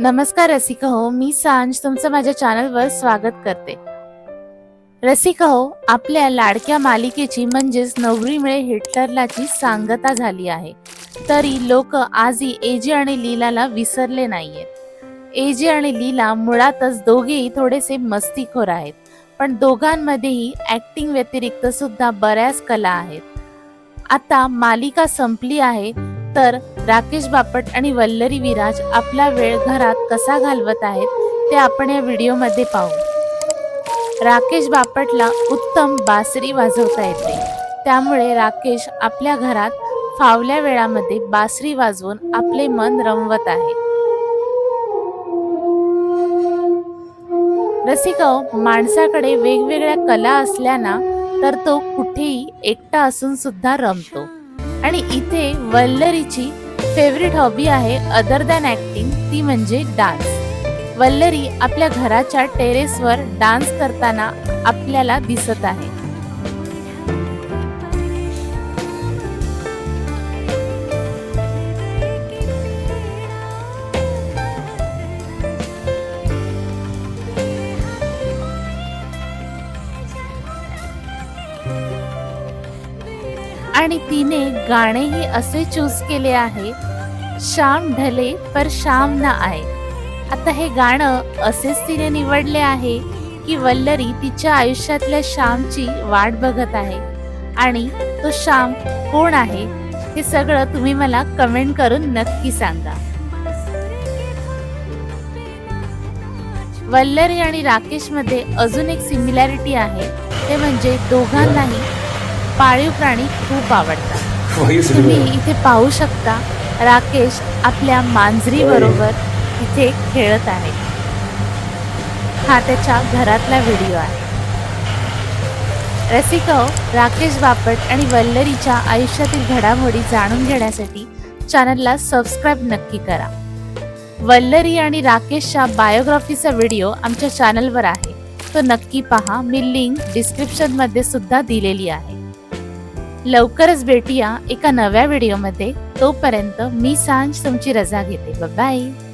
नमस्कार रसिक हो मी सांज तुमचं माझ्या चॅनलवर स्वागत करते. रसिक हो आपल्या लाडक्या मालिकेची म्हणजेच नवरी मिळे हिटलरलाची सांगता झाली आहे. तरी लोक आजही एजे आणि लीलाला विसरले नाहीयेत एजे आणि लीला मुळातच दोघेही थोडेसे मस्तीखोर आहेत. पण दोघांमध्येही ऍक्टिंग व्यतिरिक्त सुद्धा बऱ्याच कला आहेत. आता मालिका संपली आहे तर राकेश बापट आणि वल्लरी विराज आपला वेळ घरात कसा घालवत आहेत ते आपण या व्हिडिओमध्ये पाहू. राकेश बापटला उत्तम बासरी वाजवता येते. त्यामुळे राकेश आपल्या घरात फावल्या वेळामध्ये बासरी वाजवून आपले मन रमवत आहे. रसिक माणसाकडे वेगवेगळ्या कला असल्याना तर तो कुठेही एकटा असून सुद्धा रमतो. आणि इथे वल्लरीची फेवरेट हॉबी आहे अदर दॅन ऍक्टिंग ती म्हणजे डान्स वल्लरी आपल्या घराच्या टेरेसवर डान्स करताना आपल्याला दिसत आहे. आणि तिने गाणेही असे चूज केले आहे शाम ढले पर शाम ना आहे आता हे गाणं असेच तिने निवडले आहे की वल्लरी तिच्या आयुष्यातल्या श्यामची वाट बघत आहे. आणि तो श्याम कोण आहे हे सगळं तुम्ही मला कमेंट करून नक्की सांगा. वल्लरी आणि राकेशमध्ये अजून एक सिमिलॅरिटी आहे ते म्हणजे दोघांनाही पाळीव प्राणी खूप आवडतात. से तुम्ही इथे पाहू शकता राकेश आपल्या मांजरी बरोबर इथे खेळत आहे. हा त्याच्या घरातला व्हिडिओ आहे. रसिको राकेश बापट आणि वल्लरीच्या आयुष्यातील घडामोडी जाणून घेण्यासाठी चॅनलला सबस्क्राईब नक्की करा. वल्लरी आणि राकेशच्या बायोग्राफीचा व्हिडिओ आमच्या चॅनलवर आहे. तो नक्की पहा मी लिंक डिस्क्रिप्शनमध्ये सुद्धा दिलेली आहे. लवकरच भेटूया एका नव्या व्हिडिओमध्ये. तोपर्यंत मी सांज तुमची रजा घेते. बाय